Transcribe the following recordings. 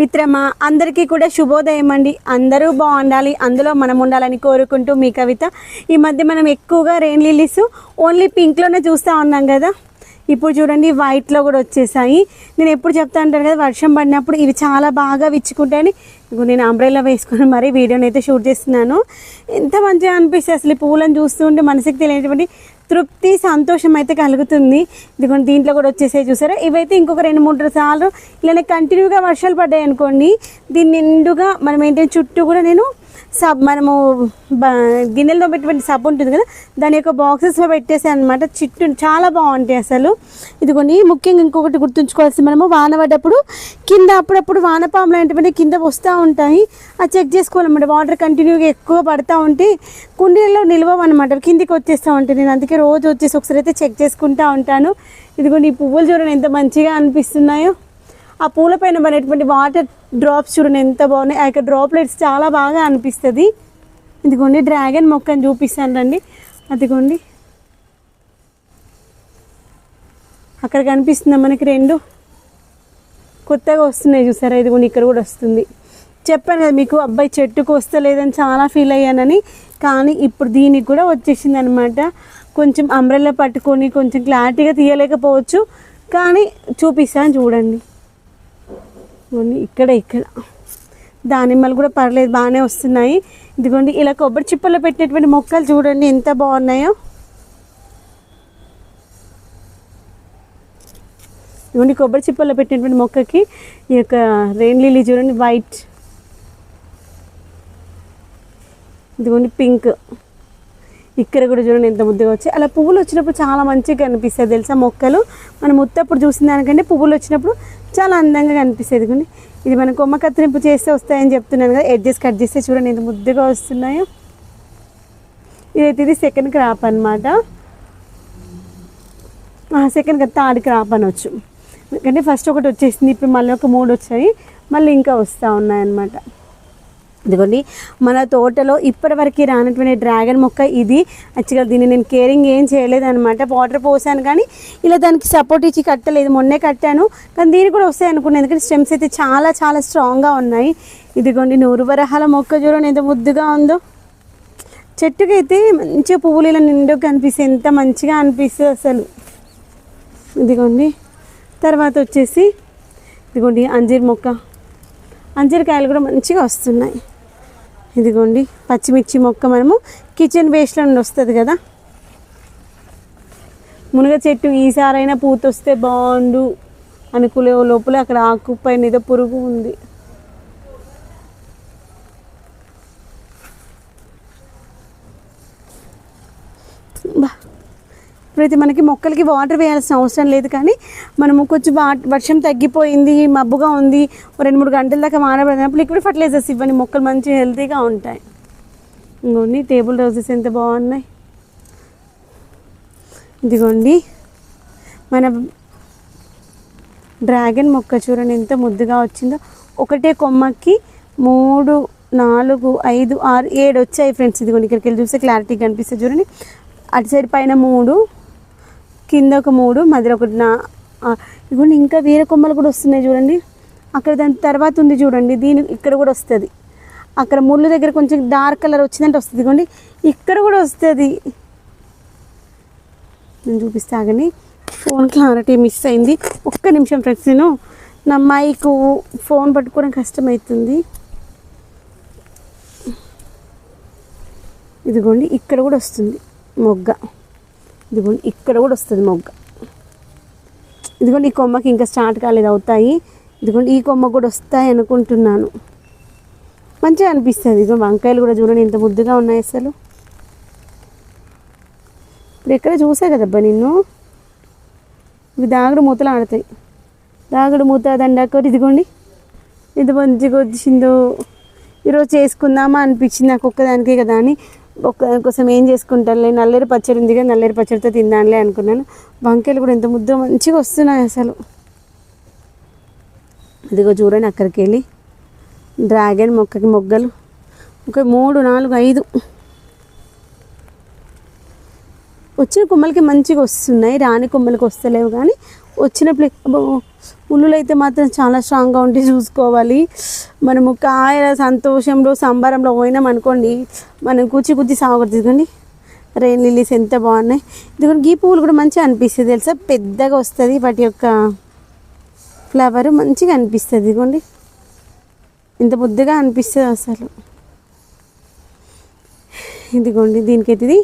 మిత్రమా అందరికీ కూడా శుభోదయం అండి అందరూ బాగుండాలి అందులో మనం ఉండాలని కోరుకుంటూ మీ కవిత. ఈ మధ్య మనం ఎక్కువగా రెయిన్ లిలీస్ ఓన్లీ పింక్లోనే చూస్తూ ఉన్నాం కదా. ఇప్పుడు చూడండి వైట్లో కూడా వచ్చేసాయి. నేను ఎప్పుడు చెప్తా ఉంటాను కదా వర్షం పడినప్పుడు ఇవి చాలా బాగా విచ్చుకుంటాయని. నేను అంబ్రెల్లా వేసుకొని మరీ వీడియోని అయితే షూట్ చేస్తున్నాను. ఎంత మంచిగా అనిపిస్తుంది అసలు ఈ పూలను చూస్తుంటే మనసుకి తెలియనటువంటి తృప్తి సంతోషం అయితే కలుగుతుంది. ఇదిగోండి దీంట్లో కూడా వచ్చేసాయి చూసారా? ఇవైతే ఇంకొక రెండు మూడు సార్లు. ఇలానే కంటిన్యూగా వర్షాలు పడ్డాయి అనుకోండి దీన్ని నిండుగా మనం ఏంటంటే చుట్టూ కూడా నేను సబ్ మనము గిన్నెలతో గిన్నెలో పెట్టినటువంటి సబ్ ఉంటుంది కదా దాని యొక్క బాక్సెస్లో పెట్టేసాను అనమాట చిట్టు చాలా బాగుంటాయి అసలు. ఇదిగోని ముఖ్యంగా ఇంకొకటి గుర్తుంచుకోవాల్సి మనము వాన పడ్డప్పుడు కింద అప్పుడప్పుడు వానపాములు లాంటివన్నీ కింద వస్తూ ఉంటాయి. అది చెక్ చేసుకోవాలన్నమాట. వాటర్ కంటిన్యూగా ఎక్కువ పడతా ఉంటే కుండీలలో నిల్వమన్నమాట కిందికి వచ్చేస్తూ ఉంటాయి నేను అందుకే రోజు వచ్చేసి ఒకసారి అయితే చెక్ చేసుకుంటూ ఉంటాను. ఇదిగోని ఈ పువ్వులు చూడండి ఎంత మంచిగా అనిపిస్తున్నాయో. ఆ పూల పైన పడేటువంటి వాటర్ డ్రాప్స్ చూడండి ఎంత బాగున్నాయి. ఆ యొక్క డ్రాప్లెట్స్ చాలా బాగా అనిపిస్తుంది. ఇదిగోండి డ్రాగన్ మొక్కని చూపిస్తాను రండి. అదిగోండి. అక్కడ కనిపిస్తుందా మనకి రెండు కొత్తగా వస్తున్నాయి చూసారా? ఇదిగోండి ఇక్కడ కూడా వస్తుంది. చెప్పాను కదా మీకు అబ్బాయి చెట్టుకు వస్తలేదని చాలా ఫీల్ అయ్యానని కానీ ఇప్పుడు దీనికి కూడా వచ్చేసింది అనమాట కొంచెం అంబ్రెల్లా పట్టుకొని కొంచెం క్లారిటీగా తీయలేకపోవచ్చు కానీ చూపిస్తాను చూడండి. ఇక్కడ ఇక్కడ. దానిమ్మలు కూడా పర్లేదు బాగానే వస్తున్నాయి. ఇదిగోండి ఇలా కొబ్బరి చిప్పలో పెట్టినటువంటి మొక్కలు చూడండి ఎంత బాగున్నాయో. ఇదిగోండి కొబ్బరి చిప్పలో పెట్టినటువంటి మొక్కకి ఈ యొక్క రెయిన్ లిల్లీ చూడండి వైట్ ఇదిగోండి పింక్ ఇక్కడ కూడా చూడండి ఎంత ముద్దగా వచ్చాయి అలా పువ్వులు వచ్చినప్పుడు చాలా మంచిగా కనిపిస్తాయి తెలుసా మొక్కలు? మనం ముత్తప్పుడు చూసిన దానికంటే పువ్వులు వచ్చినప్పుడు చాలా అందంగా కనిపిస్తుంది కానీ ఇది మనం కొమ్మ కత్తిరింపు చేస్తే వస్తాయని చెప్తున్నాను కదా ఎడ్జెస్ కట్ చేస్తే చూడండి ఎంత ముద్దగా వస్తున్నాయో. ఇదైతే ఇది సెకండ్ క్రాప్ అనమాట సెకండ్ కదా థర్డ్ క్రాప్ అనొచ్చు. ఎందుకంటే ఫస్ట్ ఒకటి వచ్చేసింది ఇప్పుడు మళ్ళీ ఒక మూడు వచ్చాయి. మళ్ళీ ఇంకా వస్తూ ఉన్నాయన్నమాట. ఇదిగోండి. మన తోటలో ఇప్పటివరకు రానటువంటి డ్రాగన్ మొక్క ఇది. యాక్చువల్గా దీన్ని నేను కేరింగ్ ఏం చేయలేదనమాట వాటర్ పోసాను కానీ ఇలా దానికి సపోర్ట్ ఇచ్చి కట్టలేదు. మొన్నే కట్టాను. కానీ దీనికి కూడా వస్తాయి అనుకున్నాను. ఎందుకంటే స్టెమ్స్ అయితే చాలా చాలా స్ట్రాంగ్గా ఉన్నాయి. ఇదిగోండి నూరు వరహాల మొక్క చూడండి ఎంత ముద్దుగా ఉందో. చెట్టుకైతే మంచిగా పువ్వులు ఇలా నిండుగా కనిపిస్తాయి. ఎంత మంచిగా అనిపిస్తుంది అసలు. ఇదిగోండి. తర్వాత వచ్చేసి ఇదిగోండి అంజీర్ మొక్క. అంజీరకాయలు కూడా మంచిగా వస్తున్నాయి. ఇదిగోండి పచ్చిమిర్చి మొక్క మనము కిచెన్ వేస్ట్లో నుండి వస్తుంది కదా. మునగ చెట్టు ఈసారైనా పూత వస్తే బాగుండు అనుకునే లోపల అక్కడ ఆకు పైన ఏదో పురుగు ఉంది. ఇప్పుడైతే మనకి మొక్కలకి వాటర్ వేయాల్సిన అవసరం లేదు కానీ మనము కొంచెం వర్షం తగ్గిపోయింది మబ్బుగా ఉంది రెండు మూడు గంటల దాకా మానబడినప్పుడు లిక్విడ్ ఫర్టిలైజర్స్ ఇవ్వండి. మొక్కలు మంచి హెల్తీగా ఉంటాయి. ఇంకోండి టేబుల్ రోజెస్ ఎంత బాగున్నాయి? ఇదిగోండి. మన డ్రాగన్ మొక్క చూడండి ఎంత ముద్దుగా వచ్చిందో. ఒకటే కొమ్మకి మూడు నాలుగు ఐదు ఆరు ఏడు వచ్చాయి ఫ్రెండ్స్. ఇదిగోండి ఇక్కడికి వెళ్ళి చూస్తే క్లారిటీ కనిపిస్తుంది. చూడండి అటు సైడ్ పైన మూడు కింద ఒక మూడు మధ్యలో ఒకటి నా ఇదిగోండి ఇంకా వేరే కొమ్మలు కూడా వస్తున్నాయి చూడండి. అక్కడ దాని తర్వాత ఉంది చూడండి దీని ఇక్కడ కూడా వస్తుంది. అక్కడ ముళ్ళు దగ్గర కొంచెం డార్క్ కలర్ వచ్చిందంటే వస్తుంది. ఇదిగోండి ఇక్కడ కూడా వస్తుంది. నేను చూపిస్తా కానీ ఫోన్ క్లారిటీ మిస్ అయింది. ఒక్క నిమిషం ఫ్రెండ్స్ నేను నా మైక్ ఫోన్ పట్టుకోవడం కష్టమవుతుంది ఇదిగోండి ఇక్కడ కూడా వస్తుంది మొగ్గ. ఇదిగోండి ఇక్కడ కూడా వస్తుంది మొగ్గ. ఇదిగోండి ఈ కొమ్మకి ఇంకా స్టార్ట్ కాలేదు అవుతాయి. ఇదిగోండి ఈ కొమ్మ కూడా వస్తాయి అనుకుంటున్నాను. మంచిగా అనిపిస్తుంది. ఇదిగో వంకాయలు కూడా చూడండి ఎంత ముద్దుగా ఉన్నాయి అసలు. ఇప్పుడు ఎక్కడ చూసా కదబ్బా నిన్ను? ఇవి దాగుడు మూతలు ఆడతాయి. దాగుడు మూత దండాకోరు ఇదిగోండి. ఇది మంచిగా వచ్చిందో. ఈరోజు చేసుకుందామా అనిపించింది నాకు ఒక్కదానికే కదా అని. ఒక్క కోసం ఏం చేసుకుంటానులే నల్లేరు పచ్చడి ఉంది కదా నల్లేరు పచ్చడితో తిందానులే అనుకున్నాను. వంకాయలు కూడా ఎంత ముద్ద మంచిగా వస్తున్నాయి అసలు. ఇదిగో చూడండి అక్కడికి వెళ్ళి డ్రాగన్ మొక్కకి మొగ్గలు. ఒక మూడు నాలుగు ఐదు. వచ్చిన కొమ్మలకి మంచిగా వస్తున్నాయి రాని కొమ్మలకి వస్తలేవు కానీ వచ్చిన ప్లే అయితే మాత్రం చాలా స్ట్రాంగ్గా ఉండి చూసుకోవాలి. మనము కాయల సంతోషంలో సంబరంలో పోయినాం అనుకోండి మనం కూర్చి కూర్చి సాగొడుతుంది రెయిన్ లిల్లీస్ ఎంత బాగున్నాయి. ఇదిగోండి గీ పువ్వులు కూడా మంచిగా అనిపిస్తుంది తెలుసా? పెద్దగా వస్తుంది వాటి యొక్క ఫ్లవర్ మంచిగా అనిపిస్తుంది ఇదిగోండి. ఇంత ముద్దుగా అనిపిస్తుంది అసలు. ఇదిగోండి దీనికైతే ఇది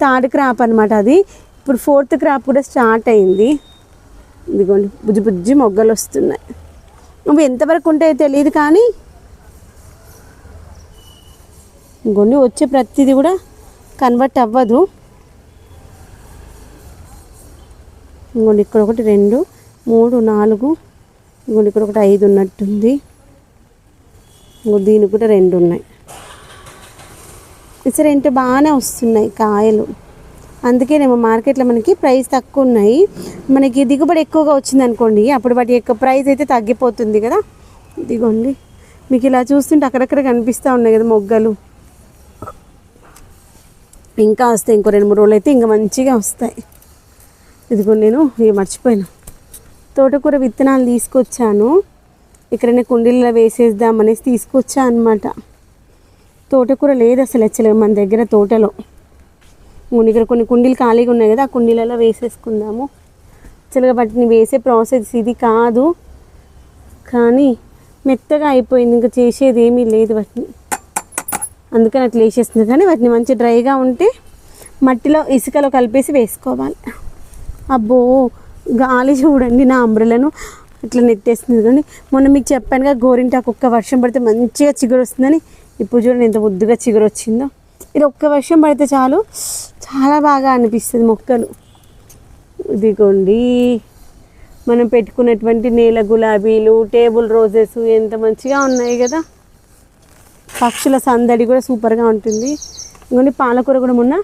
థర్డ్ క్రాప్ అనమాట అది. ఇప్పుడు ఫోర్త్ క్రాప్ కూడా స్టార్ట్ అయింది. ఇదిగోండి బుజ్జి బుజ్జి మొగ్గలు వస్తున్నాయి. అవి ఎంతవరకు ఉంటాయో తెలియదు కానీ ఇంకొన్ని వచ్చే ప్రతిదీ కూడా కన్వర్ట్ అవ్వదు. ఇంకోండి ఇక్కడ ఒకటి రెండు మూడు నాలుగు ఇంకోండి ఇక్కడ ఒకటి ఐదు ఉన్నట్టుంది. ఇంకో దీనికి కూడా రెండు ఉన్నాయి. ఇసరు ఏంటో బాగానే వస్తున్నాయి కాయలు. అందుకేనేమో మార్కెట్లో మనకి ప్రైస్ తక్కువ ఉన్నాయి మనకి దిగుబడి ఎక్కువగా వచ్చింది అనుకోండి అప్పుడు వాటి యొక్క ప్రైస్ అయితే తగ్గిపోతుంది కదా. ఇదిగోండి మీకు ఇలా చూస్తుంటే అక్కడక్కడ కనిపిస్తూ ఉన్నాయి కదా మొగ్గలు. ఇంకా వస్తాయి ఇంకో రెండు మూడు రోజులు అయితే ఇంకా మంచిగా వస్తాయి. ఇదిగో నేను ఇవి మర్చిపోయాను. తోటకూర విత్తనాలు తీసుకొచ్చాను. ఇక్కడనే కుండీలలో వేసేద్దామనేసి తీసుకొచ్చా అనమాట తోటకూర లేదు అసలు యాక్చువల్గా మన దగ్గర తోటలో. ఇక్కడ కొన్ని కుండీలు ఖాళీగా ఉన్నాయి కదా ఆ కుండీలలో వేసేసుకుందాము. చిలకపట్టిని వాటిని వేసే ప్రాసెస్ ఇది కాదు. కానీ మెత్తగా అయిపోయింది ఇంకా చేసేది ఏమీ లేదు వాటిని. అందుకని అట్లా వేసేస్తుంది కానీ వాటిని మంచి డ్రైగా ఉంటే మట్టిలో ఇసుకలో కలిపేసి వేసుకోవాలి. అబ్బో గాలి చూడండి నా అంబ్రెలను. ఇట్లా నెట్టేస్తుంది కానీ మొన్న మీకు చెప్పానుగా గోరింటాకు ఒక్క వర్షం పడితే మంచిగా చిగురు వస్తుందని ఇప్పుడు చూడండి ఎంత ముద్దుగా చిగురు వచ్చిందో ఇది ఒక్క వర్షం పడితే చాలు. చాలా బాగా అనిపిస్తుంది మొక్కలు. ఇదిగోండి. మనం పెట్టుకున్నటువంటి నేల గులాబీలు టేబుల్ రోజెస్ ఎంత మంచిగా ఉన్నాయి కదా. పక్షుల సందడి కూడా సూపర్గా ఉంటుంది. ఇంకొన్ని పాలకూర కూడా మొన్న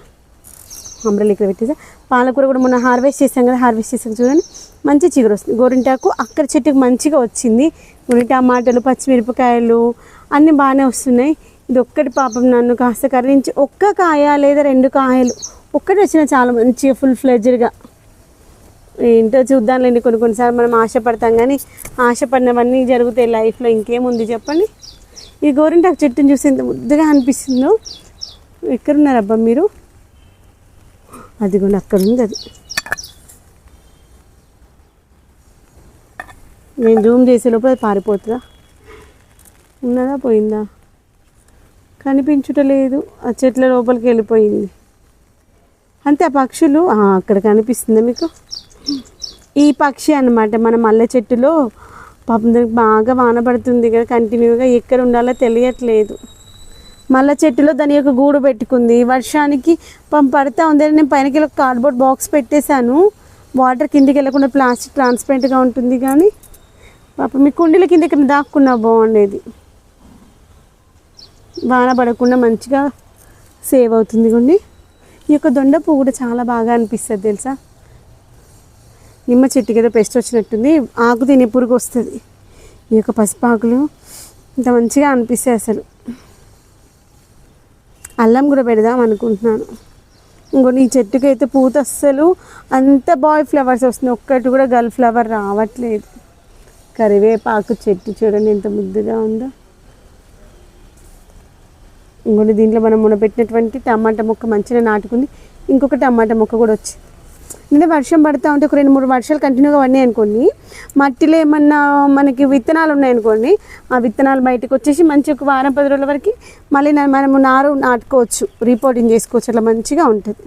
అంబ్రెల్ ఇక్కడ పెట్టేసా. పాలకూర కూడా మొన్న హార్వెస్ట్ చేసాం కదా హార్వెస్ట్ చేసాం చూడండి. మంచి చిగురు వస్తుంది. గోరింటాకు అక్కడ చెట్టుకు మంచిగా వచ్చింది. గోరింట టమాటాలు పచ్చిమిరపకాయలు అన్నీ బాగానే వస్తున్నాయి. ఇది ఒక్కటి పాపం నన్ను కాస్త కరిగించి ఒక్క కాయ లేదా రెండు కాయలు ఒక్కటి వచ్చినా చాలా మంచిగా ఫుల్ ఫ్లెడ్జ్డ్గా ఏంటో చూద్దాంలేండి కొన్ని కొన్నిసార్లు మనం ఆశపడతాం కానీ ఆశపడినవన్నీ జరుగుతాయి లైఫ్లో. ఇంకేముంది చెప్పండి? ఈ గోరింటాకు చెట్టుని చూసి ఎంత ముద్దుగా అనిపిస్తుందో? ఎక్కడున్నారబ్బా మీరు? అదిగోండి అక్కడ ఉంది అది. నేను జూమ్ చేసే లోపల అది పారిపోతుందా? ఉన్నదా పోయిందా? కనిపించుటలేదు ఆ చెట్ల లోపలికి వెళ్ళిపోయింది. అంతే ఆ పక్షులు అక్కడ కనిపిస్తుందా మీకు? ఈ పక్షి అన్నమాట మన మల్లె చెట్టులో. పాపం దానికి బాగా వాన పడుతుంది కదా కంటిన్యూగా ఎక్కడ ఉండాలో తెలియట్లేదు. మల్లె చెట్టులో దాని యొక్క గూడు పెట్టుకుంది. వర్షానికి పాపం పడతా ఉంది. నేను పైనకి ఒక కార్డ్బోర్డ్ బాక్స్ పెట్టేశాను. వాటర్ కిందికి వెళ్ళకుండా ప్లాస్టిక్ ట్రాన్స్పరెంట్గా ఉంటుంది కానీ పాపం మీ కుండీల కింద ఇక్కడ దాక్కున్నా బాగుండేది. వాన పడకుండా మంచిగా సేవ్ అవుతుంది కొన్ని ఈ యొక్క దొండ పువ్వు కూడా చాలా బాగా అనిపిస్తుంది తెలుసా? నిమ్మ చెట్టుకి ఏదో పెస్ట్ వచ్చినట్టుంది. ఆకు తినే పురుగు వస్తుంది. ఈ యొక్క పసుపాకులు ఇంత మంచిగా అనిపిస్తాయి అసలు. అల్లం కూడా పెడదాం అనుకుంటున్నాను. ఇంకొని ఈ చెట్టుకి అయితే పూత అస్సలు అంత బాయ్ ఫ్లవర్స్ వస్తున్నాయి. ఒక్కటి కూడా గర్ల్ ఫ్లవర్ రావట్లేదు. కరివేపాకు చెట్టు చూడండి ఎంత ముద్దుగా ఉందో. ఇంకొన్ని దీంట్లో మనం మునపెట్టినటువంటి టమాటా మొక్క మంచిగా నాటుకుంది. ఇంకొక టమాటా మొక్క కూడా వచ్చింది నిన్న వర్షం పడతా ఉంటే ఒక రెండు మూడు వర్షాలు కంటిన్యూగా పడినాయి అనుకోండి. మట్టిలో ఏమన్నా మనకి విత్తనాలు ఉన్నాయనుకోండి ఆ విత్తనాలు బయటకు వచ్చేసి మంచి ఒక వారం పది రోజుల వరకు మళ్ళీ మనము నారు నాటుకోవచ్చు. రీపోర్టింగ్ చేసుకోవచ్చు. అట్లా మంచిగా ఉంటుంది.